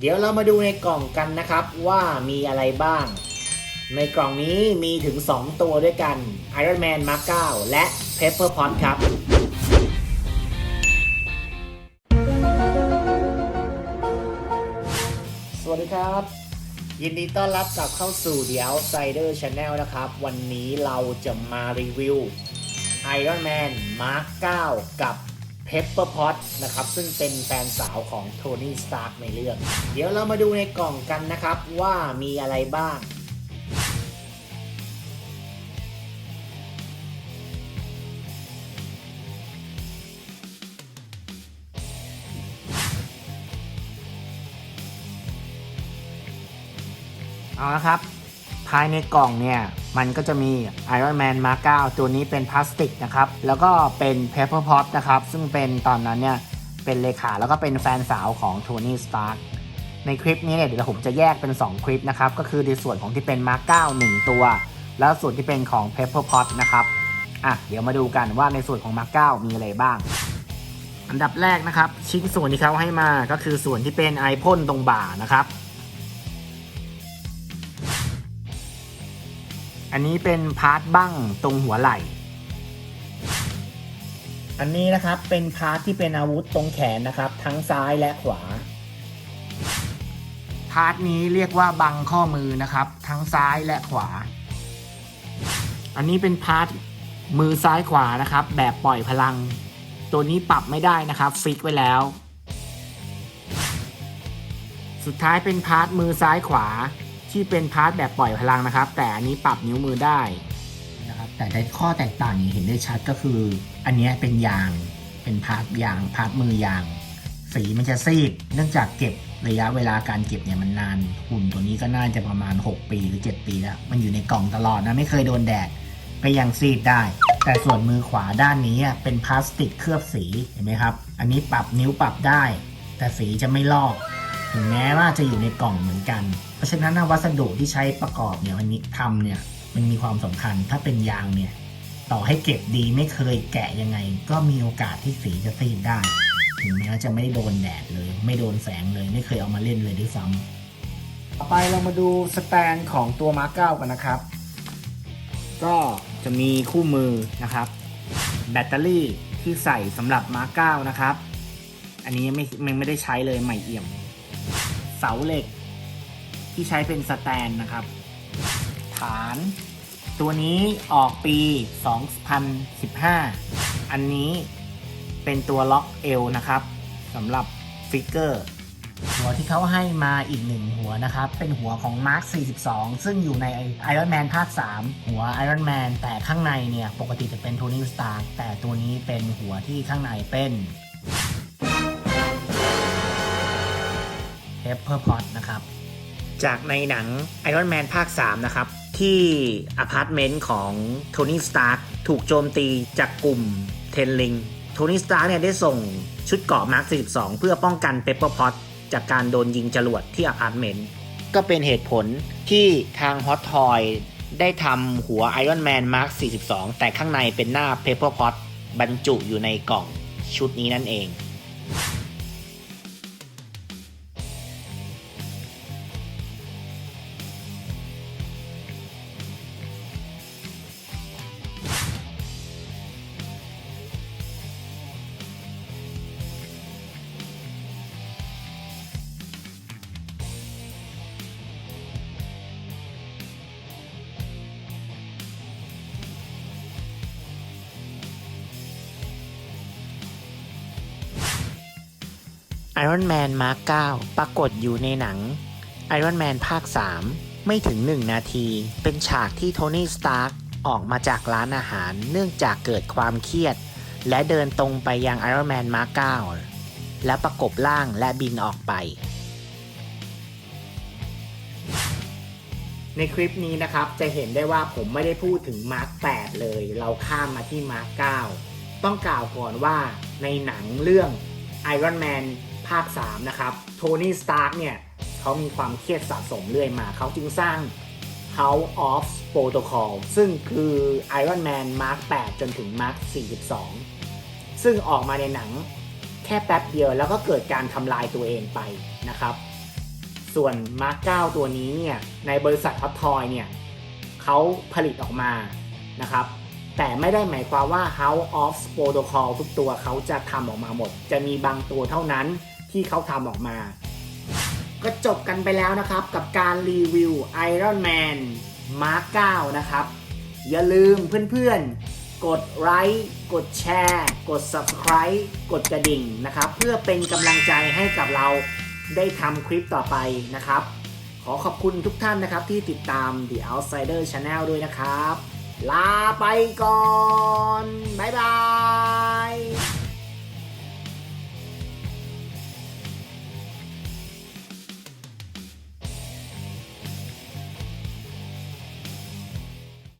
เดี๋ยวเรามาดูในกล่องกันนะครับว่ามีอะไรบ้าง ในกล่องนี้มีถึง 2 ตัวด้วยกัน Iron Man Mark 9 และ Pepper Pot ครับ สวัสดีครับ ยินดีต้อนรับกลับเข้าสู่ The Outsider Channel นะครับ วันนี้เราจะมารีวิว Iron Man Mark 9 กับ Pepper Pot นะครับ ซึ่งเป็นแฟนสาวของโทนี่สตาร์กในเรื่อง เดี๋ยวเรามาดูในกล่องกันนะครับว่ามีอะไรบ้างเอาละครับ ภายในกล่องเนี่ย มันก็จะมี Iron Man Mark 9ตัวนี้เป็นพลาสติกนะครับ แล้วก็เป็น Pepper Pot นะครับ ซึ่งเป็นตอนนั้นเนี่ยเป็นเลขาแล้วก็เป็นแฟนสาวของโทนี่สตาร์ในคลิปนี้เนี่ยเดี๋ยวผมจะแยกเป็น 2 คลิปนะครับ ก็คือในส่วนของที่เป็น Mark 9 1 ตัว แล้วส่วนที่เป็นของ Pepper Pot นะครับอะเดี๋ยวมาดูกันว่าในส่วนของ Mark 9 มีอะไรบ้าง อันดับแรกนะครับ ชิ้นส่วนที่เขาให้มาก็คือส่วนที่เป็นไอพ่นตรงบ่านะครับ อันนี้เป็นพาร์ทบั้งตรงหัวไหล่ อันนี้นะครับเป็นพาร์ทที่เป็นอาวุธตรงแขนนะครับ ทั้งซ้ายและขวา พาร์ทนี้เรียกว่าบังข้อมือนะครับ ทั้งซ้ายและขวา อันนี้เป็นพาร์ทมือซ้ายขวานะครับ แบบปล่อยพลัง ตัวนี้ปรับไม่ได้นะครับฟิกไว้แล้ว สุดท้ายเป็นพาร์ทมือซ้ายขวา ที่เป็นพาร์ทแบบปล่อยพลังนะครับ แต่อันนี้ปรับนิ้วมือได้นะครับแต่ในข้อแตกต่างอย่างเห็นได้ชัดก็คือ อันนี้เป็นยางเป็นพาร์ทยางพาร์ทมือยาง สีมันจะซีด เนื่องจากเก็บระยะเวลาการเก็บเนี่ยมันนานหุ่นตัวนี้ก็น่าจะประมาณ 6 ปีหรือ 7 ปีแล้ว มันอยู่ในกล่องตลอดนะไม่เคยโดนแดดก็ยังซีดได้ แต่ส่วนมือขวาด้านนี้เป็นพลาสติกเคลือบสีเห็นไหมครับ อันนี้ปรับนิ้วปรับได้ แต่สีจะไม่ลอก ถึงแม้ว่าจะอยู่ในกล่องเหมือนกัน เพราะฉะนั้นวัสดุที่ใช้ประกอบเนี่ยมันมีทำเนี่ยมันมีความสำคัญถ้าเป็นยางเนี่ยต่อให้เก็บดีไม่เคยแกะยังไง ก็มีโอกาสที่สีจะซีดได้ ถึงแม้จะไม่โดนแดดเลย ไม่โดนแสงเลยไม่เคยเอามาเล่นเลยด้วยซ้ำต่อไปเรามาดูสแตนของตัวมาร์เก้ากันนะครับ ก็จะมีคู่มือนะครับ แบตเตอรี่ที่ใส่สำหรับมาร์เก้านะครับ อันนี้ไม่ไม่ไม่ได้ใช้เลยใหม่เอี่ยม เสาเหล็ก ที่ใช้เป็นสแตนนะครับ ฐาน ตัวนี้ออกปี 2015 อันนี้เป็นตัวล็อกเอวนะครับสำหรับฟิกเกอร์หัวที่เขาให้มาอีกหนึ่งหัวนะครับ เป็นหัวของ Mark 42 ซึ่งอยู่ใน Iron Man ภาค 3 หัว Iron Man แต่ข้างในเนี่ย ปกติจะเป็น Tony Stark แต่ตัวนี้เป็นหัวที่ข้างในเป็น Pepper Pot นะครับ จากในหนัง Iron Man ภาค 3 นะครับ ที่อพาร์ตเมนต์ของโทนี่สตาร์ถูกโจมตีจากกลุ่มเทนลิงโทนี่สตาร์เนี่ยได้ส่งชุดเกราะมาร์ค42 เพื่อป้องกัน Pepper Pot จากการโดนยิงจรวดที่อพาร์ตเมนต์ก็เป็นเหตุผลที่ทาง Hot Toy ได้ทำหัว Iron Man Mark 42 แต่ข้างในเป็นหน้า Pepper Pot บรรจุอยู่ในกล่องชุดนี้นั่นเอง Iron Man Mark 9 ปรากฏอยู่ในหนัง Iron Man ภาค 3 ไม่ถึง 1 นาที เป็นฉากที่โทนี่ สตาร์กออกมาจากร้านอาหาร เนื่องจากเกิดความเครียด และเดินตรงไปยัง Iron Man Mark 9 และประกบร่างและบินออกไป ในคลิปนี้นะครับ จะเห็นได้ว่าผมไม่ได้พูดถึงมาร์ค8เลย เราข้ามมาที่มาร์ค9ต้องกล่าวก่อนว่าในหนังเรื่อง Iron Man ภาค 3 นะครับ โทนี่ สตาร์กเนี่ย เขามีความเครียดสะสมเรื่อยมา เขาจึงสร้าง House of Protocol ซึ่งคือ Iron Man Mark 8 จนถึง Mark 42 ซึ่งออกมาในหนังแค่แป๊บเดียวแล้วก็เกิดการทำลายตัวเองไปนะครับ ส่วนมาร์ก9ตัวนี้เนี่ย ในบริษัทฮอตทอยเนี่ยเขาผลิตออกมานะครับแต่ไม่ได้หมายความว่า House of Protocol ทุกตัวเขาจะทำออกมาหมด จะมีบางตัวเท่านั้น ที่เขาทำออกมา ก็จบกันไปแล้วนะครับ กับการรีวิว Iron Man Mark 9 นะครับ อย่าลืมเพื่อนๆ กดไลค์กดแชร์ กด Subscribe กดกระดิ่งนะครับ เพื่อเป็นกำลังใจให้กับเราได้ทำคลิปต่อไปนะครับ ขอขอบคุณทุกท่านนะครับที่ติดตาม The Outsider Channel ด้วยนะครับ ลาไปก่อน บ๊ายบาย